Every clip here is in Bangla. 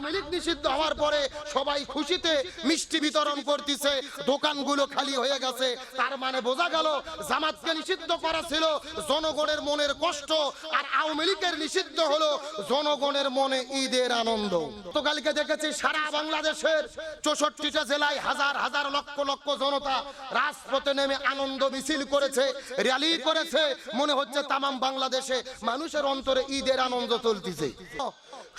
আওয়ামী নিষিদ্ধ হওয়ার পরে সবাই খুশিতে মিষ্টি বিতরণ করতেছে। দোকানগুলো খালি হয়ে গেছে। তার মানে বোঝা গেল, জামাতকে নিষিদ্ধ করা ছিল জনগণের মনের কষ্ট, আর আওয়ামী লীগের নিষিদ্ধ হলো জনগণের মনে ঈদের আনন্দ। গতকালকে দেখেছি সারা বাংলাদেশের চৌষট্টিটা জেলায় হাজার হাজার, লক্ষ লক্ষ জনতা রাজপথে নেমে আনন্দ মিছিল করেছে, র্যালি করেছে। মনে হচ্ছে তামাম বাংলাদেশে মানুষের অন্তরে ঈদের আনন্দ চলতেছে।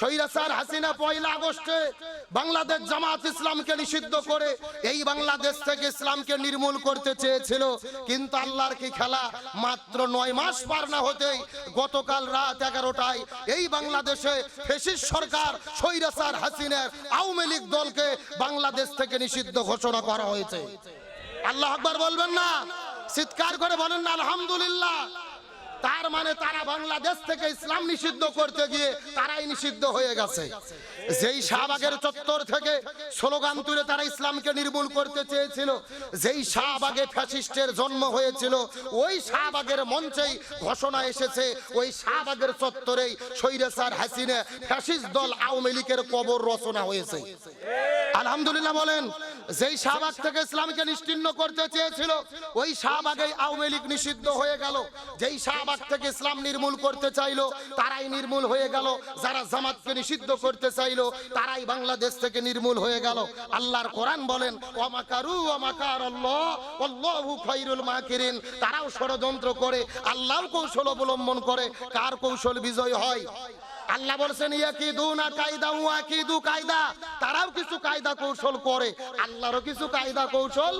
সৈরাসার হাসিনা পয়লা আগস্টে বাংলাদেশ জামাত ইসলামকে নিষিদ্ধ করে এই বাংলাদেশ থেকে ইসলামকে নির্মূল করতে চেয়েছিল। কিন্তু আল্লাহর কি খেলা? মাত্র নয় মাস পার না হতেই গতকাল রাত এগারোটায় এই বাংলাদেশে ফেসিস সরকার সৈরাসার হাসিনার আওয়ামী লীগ দলকে বাংলাদেশ থেকে নিষিদ্ধ ঘোষণা করা হয়েছে। আল্লাহ আকবার বলবেন না? চিৎকার করে বলেন না, আলহামদুলিল্লাহ। তার মানে তারা বাংলাদেশ থেকে ইসলাম নিষিদ্ধ করতে গিয়ে তারাই নিষিদ্ধ হয়ে গেছে। যেই শাহবাগের চত্বর থেকে স্লোগান তুলে তারা ইসলামকে নির্মূল করতে চেয়েছিল, যেই শাহবাগে ফ্যাসিস্টের জন্ম হয়েছিল, ওই শাহবাগের মঞ্চেই ঘোষণা এসেছে, ওই শাহবাগের চত্বরেই সৈরেসার হাসিনে ফ্যাসিস্ট দল আওয়ামী লীগের কবর রচনা হয়েছে। আলহামদুলিল্লাহ বলেন যেই শাহবাগ থেকে ইসলামকে নিশ্চিন্ন করতে চেয়েছিল, ওই শাহবাগেই আওয়ামী লীগ নিষিদ্ধ হয়ে গেল। যেই শাহবাগ থেকে ইসলাম নির্মূল করতে চাইলো, তারাই নির্মূল হয়ে গেল। যারা জামাতকে নিষিদ্ধ করতে চাইলো, তারাই বাংলাদেশ থেকে নির্মূল হয়ে গেল। আল্লাহর কোরআন বলেন, ওয়ামাকার আল্লাহ আল্লাহু খায়রুল মাকিরিন। তারাও ষড়যন্ত্র করে, আল্লাহর কৌশল অবলম্বন করে, কার কৌশল বিজয় হয়? আল্লাহ বলছেন কায়দা কায়দা। তারাও কিছু কায়দা কৌশল করে, আল্লাহরও কিছু কায়দা কৌশল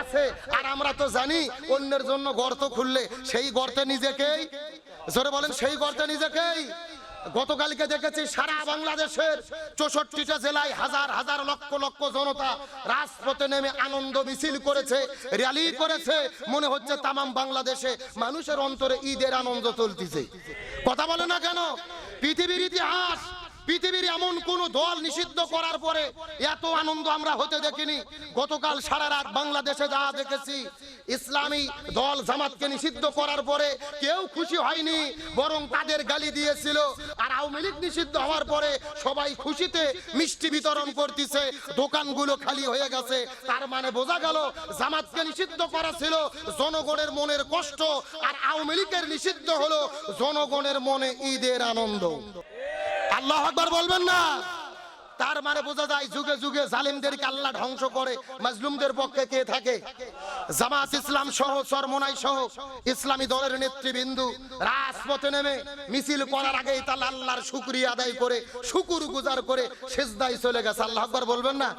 আছে। আর আমরা তো জানি, অন্যের জন্য গর্ত খুললে সেই গর্তে নিজেকেই, জোরে বলেন, সেই গর্তে নিজেকেই। গতকালকে দেখেছি, সারা বাংলাদেশের চৌষট্টিটা জেলায় হাজার হাজার লক্ষ লক্ষ জনতা রাজপথে নেমে আনন্দ মিছিল করেছে, র্যালি করেছে। মনে হচ্ছে তামাম বাংলাদেশে মানুষের অন্তরে ঈদের আনন্দ চলতেছে। কথা বলে না কেন? পৃথিবীর ইতিহাস পৃথিবীর এমন কোন দল নিষিদ্ধ করার পরে এত আনন্দ আমরা হতে দেখিনি। গতকাল সারা রাত বাংলাদেশে যা দেখেছি, ইসলামী দল জামাতকে নিষিদ্ধ করার পরে কেউ খুশি হয়নি, বরং তাদের গালি দিয়েছিল। আর আওয়ামী লীগ নিষিদ্ধ হওয়ার পরে সবাই খুশিতে মিষ্টি বিতরণ করতেছে, দোকানগুলো খালি হয়ে গেছে। তার মানে বোঝা গেল জামাতকে নিষিদ্ধ করা ছিল জনগণের মনের কষ্ট, আর আওয়ামী লীগের নিষিদ্ধ হলো জনগণের মনে ঈদের আনন্দ। আল্লাহ আকবার বলবেন না। তার মানে বোঝা যায় যুগে যুগে জালিমদেরকে আল্লাহ ধ্বংস করে, মাজলুমদের পক্ষে কে থাকে? জামাত ইসলাম সহ, সরমনাই সহ, ইসলামী দলের নেতৃবৃন্দু রাজপথে নেমে মিছিল করার আগেই তার আল্লাহর শুকরিয়া আদায় করে, শুকুর গুজার করে সেজদায় চলে গেছে। আল্লাহ আকবার বলবেন না?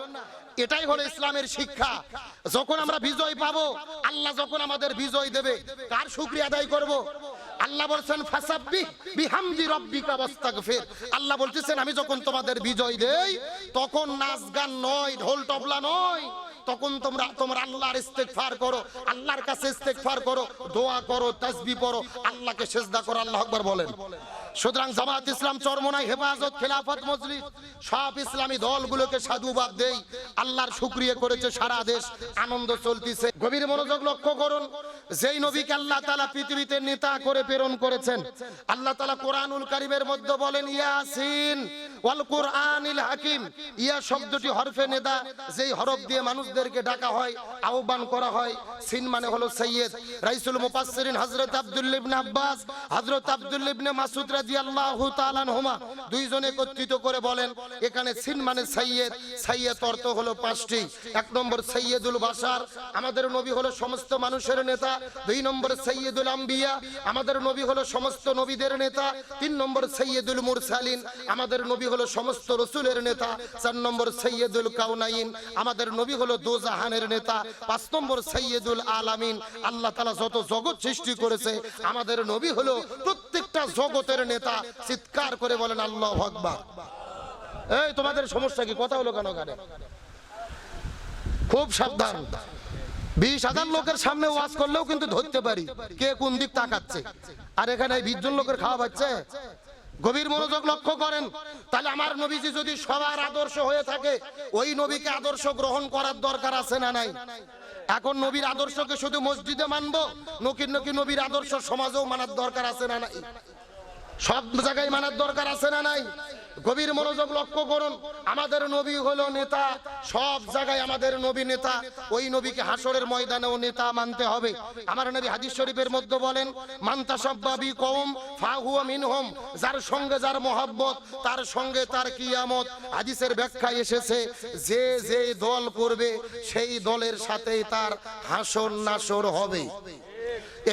এটাই হলো ইসলামের শিক্ষা। যখন আমরা বিজয় পাবো, আল্লাহ যখন আমাদের বিজয় দেবে, কার শুকরিয়া আদায় করব? আল্লাহ বলছেন ফাসাব্বি বিহামদি রব্বিকা ওয়াস্তাগফির। আল্লাহ বলতেছেন, আমি যখন তোমাদের বিজয় দেই, তখন নাচ গান নয়, ঢোল তবলা নয়। তখন তোমরা তোমরা আল্লাহর ইস্তেগফার করো, আল্লাহর কাছে ইস্তেগফার করো, দোয়া করো তাসবিহ পড়ো, আল্লাহকে সেজদা করো, আল্লাহ আকবার বলেন। সুতরাং জামাত ইসলাম চরমনাই হেফাজত, খেলাফত, মজলিস, সব ইসলামী দলগুলোকে সাধুবাদ দেই। আল্লাহর শুকরিয়া করেছে সারা দেশ। আনন্দ চলতিছে। গভীর মনোযোগ লক্ষ্য করুন। যেই নবীকে আল্লাহ তাআলা পৃথিবীতে নেতা করে প্রেরণ করেছেন, আল্লাহ তাআলা কোরআনুল কারীমের মধ্যে বলেন, ইয়াসিন ওয়াল কোরআনিল হাকিম। ইয়া শব্দটি হরফে নেদা, যেই হরফ দিয়ে মানুষদেরকে ডাকা হয়, আহ্বান করা হয়। সিন মানে হলো সৈয়দ। রাইসুল মুফাসসিরিন হযরত আব্দুল্লাহ ইবনে আব্বাস, হযরত আব্দুল্লাহ ইবনে মাসউদ আনহুমা, দুইজন করে বলেন, এখানে মানে হলো পাঁচটি। এক নম্বর সৈয়দুল বাশার, আমাদের নবী হলো সমস্ত মানুষের নেতা। দুই নম্বর আমাদের নবী হলো সমস্ত নবীদের নেতা। তিন নম্বর সৈয়দুল মুরসালিন, আমাদের নবী হলো সমস্ত রসুলের নেতা। চার নম্বর সৈয়দুল কাউনাইন আমাদের নবী হলো দোজাহানের নেতা। পাঁচ নম্বর সৈয়দুল আলামিন, আল্লাহ তালা যত জগৎ সৃষ্টি করেছে, আমাদের নবী হলো প্রত্যেকটা জগতের নেতা চিৎকার করে বলেন, আল্লাহ আকবার। এই, তোমাদের সমস্যা কি? কথা হলো কেন গানে খুব সাবধান। বিশ হাজার লোকের সামনে ওয়াজ করলেও কিন্তু ধরতে পারি। কে কোন দিক তাকাচ্ছে? আর এখানে বিশ জন লোকের খাওয়া পাচ্ছে গভীর মনোযোগ লক্ষ্য করেন। তাহলে আমার নবীজি যদি সবার আদর্শ হয়ে থাকে, ওই নবীকে আদর্শ গ্রহণ করার দরকার আছে না নাই? এখন নবীর আদর্শকে শুধু মসজিদে মানবো? নকির নকি নবীর আদর্শ সমাজেও মানার দরকার আছে না নাই? সব জায়গায় মানার দরকার আছে না নাই? গভীর মনোযোগ লক্ষ্য করুন। আমাদের নবী হলো নেতা। সব জায়গায় আমাদের নবী নেতা। ওই নবীকে হাসরের ময়দানেও নেতা মানতে হবে। আমার নবী হাদিস শরীফের মধ্যে বলেন মান্তা সব্বাবি কম ফাহুয়া মিনহুম। যার সঙ্গে যার মহব্বত, তার সঙ্গে তার কিয়ামত। হাদিসের ব্যাখ্যা এসেছে, যে যে দল করবে, সেই দলের সাথেই তার হাসর নাসর হবে।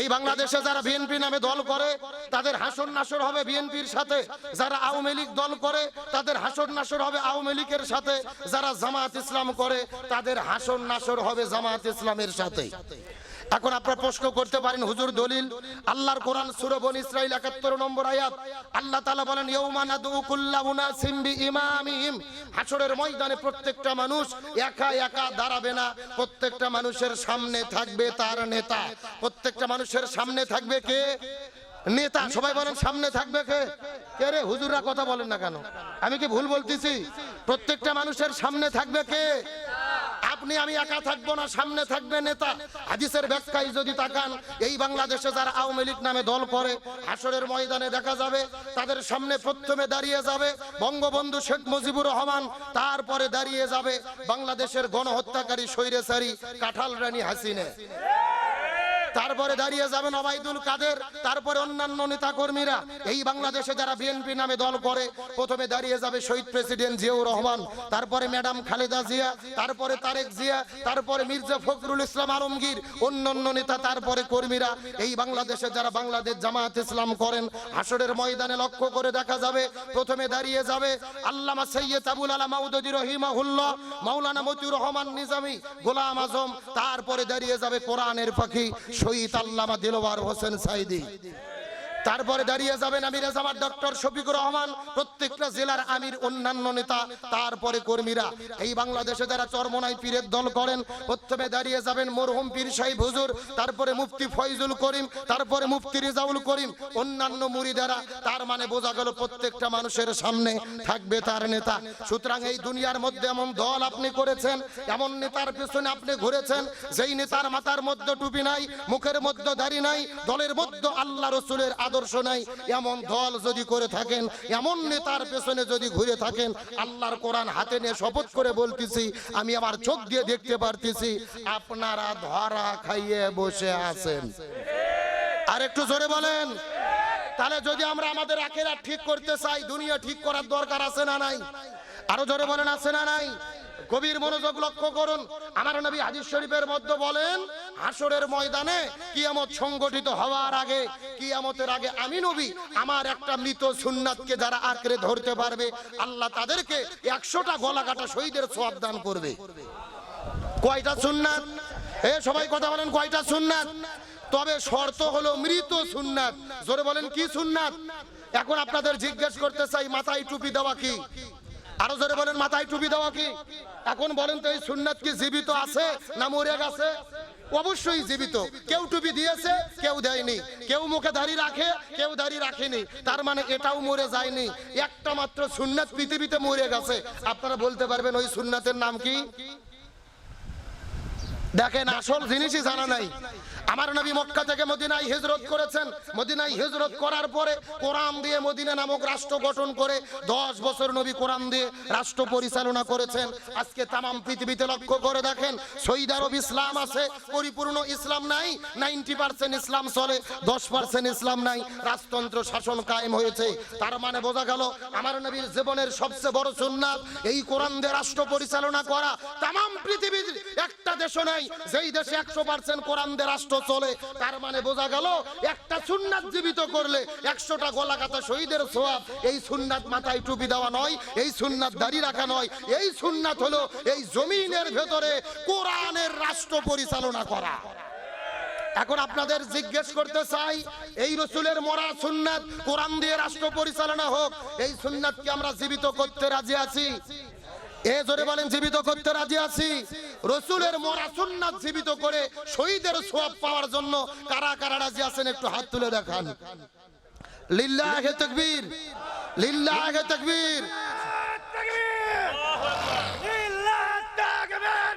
এই বাংলাদেশে যারা বিএনপি নামে দল করে, তাদের হাসর নাসর হবে বিএনপির সাথে। যারা আওয়ামী লীগ দল করে, তাদের হাসন নাসর হবে আওয়ামী লীগের সাথে। যারা জামাত ইসলাম করে, তাদের হাসন নাসর হবে জামাত ইসলামের সাথে। এখন আপনারা প্রশ্ন করতে পারেন, হুজুর দলিল, আল্লাহর কোরআন সুরবন বনি ইসরাইল 71 নম্বর আয়াত। আল্লাহ তাআলা বলেন বিইমামিহিম। হাসরের ময়দানে প্রত্যেকটা মানুষ একা একা দাঁড়াবে না। প্রত্যেকটা মানুষের সামনে থাকবে তার নেতা। প্রত্যেকটা মানুষের সামনে থাকবে কে? নেতা। সবাই বলেন, সামনে থাকবে কে? কে রে? হুজুররা কথা বলেন না কেন? আমি কি ভুল বলতেছি? প্রত্যেকটা মানুষের সামনে থাকবে কে? আপনি আমি একা থাকব না, সামনে থাকবে নেতা। হাদিসের ব্যাখ্যায় যদি তাকান, এই বাংলাদেশে যারা আওয়ামী লীগ নামে দল করে হাসরের ময়দানে দেখা যাবে, তাদের সামনে প্রথমে দাঁড়িয়ে যাবে বঙ্গবন্ধু শেখ মুজিবুর রহমান, তারপরে দাঁড়িয়ে যাবে বাংলাদেশের গণহত্যাকারী স্বৈরাচারী কাঠাল রানী হাসিনে। তারপরে দাঁড়িয়ে যাবেন ওবায়দুল কাদের, তারপরে অন্যান্য নেতা কর্মীরা এই বাংলাদেশে যারা বিএনপি নামে দল করে, প্রথমে দাঁড়িয়ে যাবে শহীদ প্রেসিডেন্ট জিয়াউর রহমান, তারপরে ম্যাডাম খালেদা জিয়া, তারপরে তারেক জিয়া, তারপরে মির্জা ফখরুল ইসলাম আলমগীর, অন্যান্য নেতা, তারপরে কর্মীরা। এই বাংলাদেশে যারা বাংলাদেশ জামায়াত ইসলাম করেন হাসরের ময়দানে লক্ষ্য করে দেখা যাবে, প্রথমে দাঁড়িয়ে যাবে আল্লামা সৈয়দ আবুল আলা মাউদুদি রহিমাহুল্লাহ, মাওলানা মতিউর রহমান নিজামী, গোলাম আজম, তারপরে দাঁড়িয়ে যাবে কোরআনের পাখি শহীদ আল্লামা দিলওয়ার হোসেন সাইদি। তারপরে দাঁড়িয়ে যাবেন আমির জামাত ডক্টর শফিকুর রহমান, প্রত্যেকটা জেলার আমির অন্যান্য নেতা, তারপরে কর্মীরা। এই বাংলাদেশে যারা চরমনাই পীরের দল করেন, প্রথমে দাঁড়িয়ে যাবেন মরহুম পীর সাহেব হুজুর, তারপরে মুফতি ফয়জুল করিম, তারপরে মুফতি রিজাউল করিম, অন্যান্য মুরিদারা। তার মানে বোঝা গেল প্রত্যেকটা মানুষের সামনে থাকবে তার নেতা। সুতরাং এই দুনিয়ার মধ্যে এমন দল আপনি করেছেন, এমন নেতার পেছনে আপনি ঘুরেছেন, যেই নেতার মাথার মধ্যে টুপি নাই, মুখের মধ্যে দাড়ি নাই, দলের মধ্যে আল্লাহ রসুলের আদর্শ নাই, এমন দল যদি করে থাকেন, এমন নেতার পেছনে যদি ঘুরে থাকেন, আল্লাহর কোরআন হাতে নিয়ে শপথ করে বলতেছি, আমি আমার চোখ দিয়ে দেখতে পারতেছি, আপনারা ধরা খাইয়ে বসে আছেন। আর একটু জোরে বলেন। তাহলে যদি আমরা আমাদের আখেরা ঠিক করতে চাই, দুনিয়া ঠিক করার দরকার আছে না নাই? আরও জোরে বলেন, আছে না নাই? গভীর মনোযোগ লক্ষ্য করুন। আমার নবী হাদিস শরীফের মধ্যে বলেন হাসরের ময়দানে কিয়ামত সংগঠিত হওয়ার আগে, কিয়ামতের আগে আমি নবী, আমার একটা মৃত সুন্নাতকে যারা আঁকড়ে ধরতে পারবে, আল্লাহ তাদেরকে একশোটা গলা কাটা শহীদের সোয়াব দান করবে। কয়টা সুন্নাত? এ সবাই কথা বলেন, কয়টা সুন্নাত? তবে শর্ত হলো মৃত সুন্নাত। জোরে বলেন, কি সুন্নাত? এখন আপনাদের জিজ্ঞেস করতে চাই, মাথায় টুপি দেওয়া কি? আরও জোরে বলেন, মাথায় টুপি দেওয়া কি? এখন বলেন তো এই সুন্নাত কি জীবিত আছে না মরে গেছে? অবশ্যই জীবিত। কেউ টুপি দিয়েছে, কেউ দেয়নি। কেউ মুখে দাড়ি রাখে, কেউ দাড়ি রাখেনি। তার মানে এটাও মরে যায়নি। একটা মাত্র সুন্নাত পৃথিবীতে মরে গেছে। আপনারা বলতে পারবেন ওই সুন্নাতের নাম কি? দেখেন, আসল জিনিসই জানা নাই। আমার নবী মক্কা থেকে মদিনায় হিজরত করেছেন। মদিনায় হিজরত করার পরে কোরআন দিয়ে মদিনা নামক রাষ্ট্র গঠন করে দশ বছর নবী কোরআন দিয়ে রাষ্ট্র পরিচালনা করেছেন। আজকে তামাম পৃথিবীতে লক্ষ্য করে দেখেন সৌদি আরব ইসলাম আছে, পরিপূর্ণ ইসলাম নাই, নাইনটি পার্সেন্ট ইসলাম চলে, দশ পার্সেন্ট ইসলাম নাই, রাজতন্ত্র শাসন কায়েম হয়েছে। তার মানে বোঝা গেল, আমার নবীর জীবনের সবচেয়ে বড় সুন্নাত এই কোরআন দিয়ে রাষ্ট্র পরিচালনা করা। তামাম পৃথিবীর একটা দেশও নাই, যেই দেশে একশো পার্সেন্ট কোরআন দিয়ে রাষ্ট্র চলে, তার মানে বোঝা গেল একটা সুন্নাত জীবিত করলে একশোটা গলা কাটা শহীদের সোয়াব। এই সুন্নাত মাথায় টুপি দেওয়া নয়, এই সুন্নাত দাড়ি রাখা নয়, এই সুন্নাত হলো এই জমিনের ভেতরে কোরআনের রাষ্ট্র পরিচালনা করা। এখন আপনাদের জিজ্ঞেস করতে চাই, এই রসুলের মরা সুন্নাত কোরআন দিয়ে রাষ্ট্র পরিচালনা হোক, এই সুন্নাতকে আমরা জীবিত করতে রাজি আছি? এ জোরে বলেন, জীবিত করতে রাজি আছি? রসুলের মরা সুন্নাত জীবিত করে শহীদের সোয়াব পাওয়ার জন্য কারা কারা রাজি আছেন একটু হাত তুলে দেখান। লিল্লাহে তাকবীর লিল্লাহে তাকবীর। লিল্লাহ তাকবীর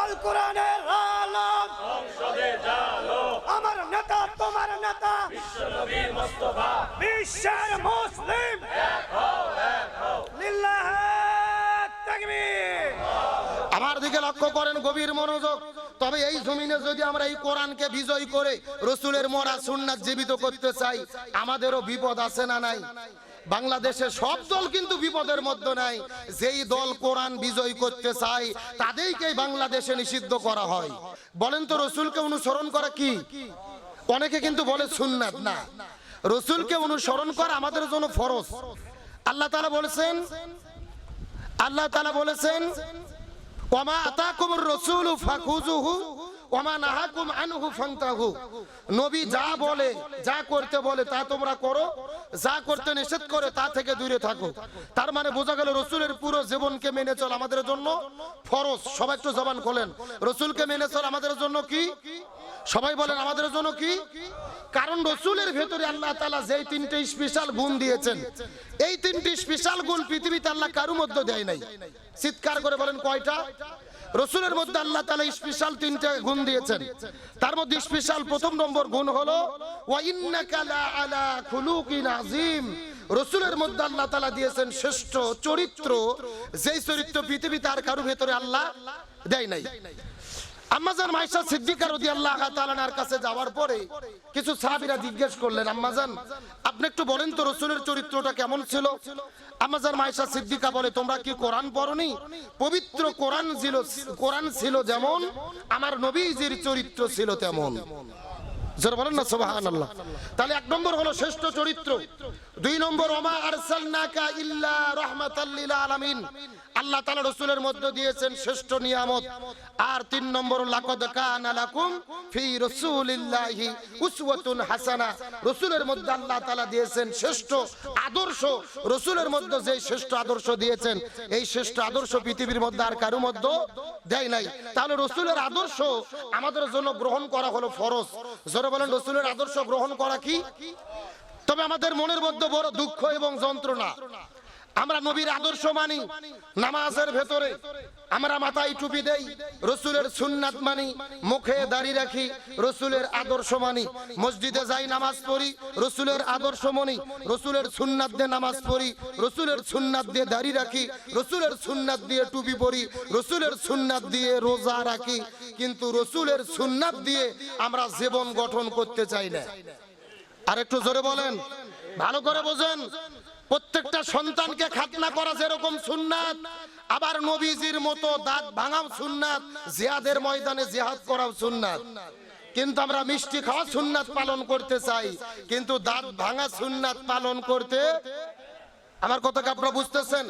আল কোরআনের আলম। আমার নেতা তোমার নেতা। বিশ্বের মুসলিম আমার দিকে লক্ষ্য করেন গভীর মনোযোগ। তবে এই জমিনে যদি আমরা এই কোরআনকে বিজয় করে রসুলের মরা সুন্নাত জীবিত করতে চাই, আমাদেরও বিপদ আছে না নাই? বাংলাদেশের সব দল কিন্তু বিপদের মধ্যে নাই। যেই দল কোরআন বিজয় করতে চায়, তাদেরকেই বাংলাদেশে নিষিদ্ধ করা হয়। বলেন তো রসুলকে অনুসরণ করা কি? অনেকে কিন্তু বলে সুন্নাত না। রসুলকে অনুসরণ করা আমাদের জন্য ফরজ। আল্লাহ তালা বলেছেন, আল্লাহ তালা বলেছেন ওমা আতাকুমুর রাসূলু ফাখুযুহু ওমা নাহাকুম আনহু ফান্তাহু। নবী যা বলে, যা করতে বলে, তা তোমরা করো। যা করতে নিষেধ করে, তা থেকে দূরে থাকো। তার মানে বোঝা গেল রসুলের পুরো জীবনকে মেনে চল আমাদের জন্য ফরজ। সবাই একটু জবান খোলেন। রসুলকে মেনে চল আমাদের জন্য কি? সবাই বলেন, আমাদের জন্য কি? কারণ রসুলের ভেতরে আল্লাহ তালা যেই তিনটে স্পেশাল গুণ দিয়েছেন, এই তিনটি স্পেশাল গুণ পৃথিবীতে আল্লাহ কারু মধ্যে দেয় নাই। চিৎকার করে বলেন, কয়টা? রসুলের মধ্যে আল্লাহ তালা স্পেশাল তিনটে গুণ দিয়েছেন। তার মধ্যে স্পেশাল প্রথম নম্বর গুণ হলো রসুলের মধ্যে আল্লাহ তালা দিয়েছেন শ্রেষ্ঠ চরিত্র, যেই চরিত্র পৃথিবীতে আর কারু ভেতরে আল্লাহ দেয় নাই। আম্মাজান মাইশা সিদ্দিকা রদি আল্লাহ তালানার কাছে যাওয়ার পরে কিছু সাহাবিরা জিজ্ঞেস করলেন, আম্মাজান, আপনি একটু বলেন তো রসুলের চরিত্রটা কেমন ছিল? আম্মাজান মাইশা সিদ্দিকা বলে, তোমরা কি কোরআন পড়নি? পবিত্র কোরআন ছিল কোরআন ছিল যেমন, আমার নবীজির চরিত্র ছিল তেমন। শ্রেষ্ঠ আল্লাহ মধ্যে দিয়েছেন শ্রেষ্ঠ মধ্যে শ্রেষ্ঠ আদর্শ। রাসূলের মধ্যে যে শ্রেষ্ঠ আদর্শ দিয়েছেন, এই শ্রেষ্ঠ আদর্শ পৃথিবীর মধ্যে আর কারও মধ্যে দেয় নাই। তাহলে রসুলের আদর্শ আমাদের জন্য গ্রহণ করা হলো ফরজ। জোরে বলেন রসুলের আদর্শ গ্রহণ করা কি? তবে আমাদের মনের মধ্যে বড় দুঃখ এবং যন্ত্রণা। আমরা নবীর আদর্শ মানি, নামাজের ভেতরে। আমরা মাথায় টুপি দেই, রসুলের সুন্নাত মানি, মুখে দাড়ি রাখি, রসুলের আদর্শ মানি। মসজিদে যাই নামাজ পড়ি, রসুলের আদর্শ মানি, রসুলের সুন্নাত দিয়ে নামাজ পড়ি, রসুলের সুন্নাত দিয়ে দাড়ি রাখি, রসুলের সুন্নাত দিয়ে টুপি পরি, রসুলের সুন্নাত দিয়ে রোজা রাখি, কিন্তু রসুলের সুন্নাত দিয়ে আমরা জীবন গঠন করতে চাই না। আর একটু জোরে বলেন, ভালো করে বোঝেন। প্রত্যেকটা সন্তানকে খাতনা করা যেরকম সুন্নাত, আবার নবীজির মতো দাঁত ভাঙাও সুন্নাত জিহাদের ময়দানে জিহাদ করাও সুন্নাত। কিন্তু আমরা মিষ্টি খাওয়া সুন্নাত পালন করতে চাই, কিন্তু দাঁত ভাঙা সুন্নাত পালন করতে আমার কথাকে আপনারা বুঝতেছেন?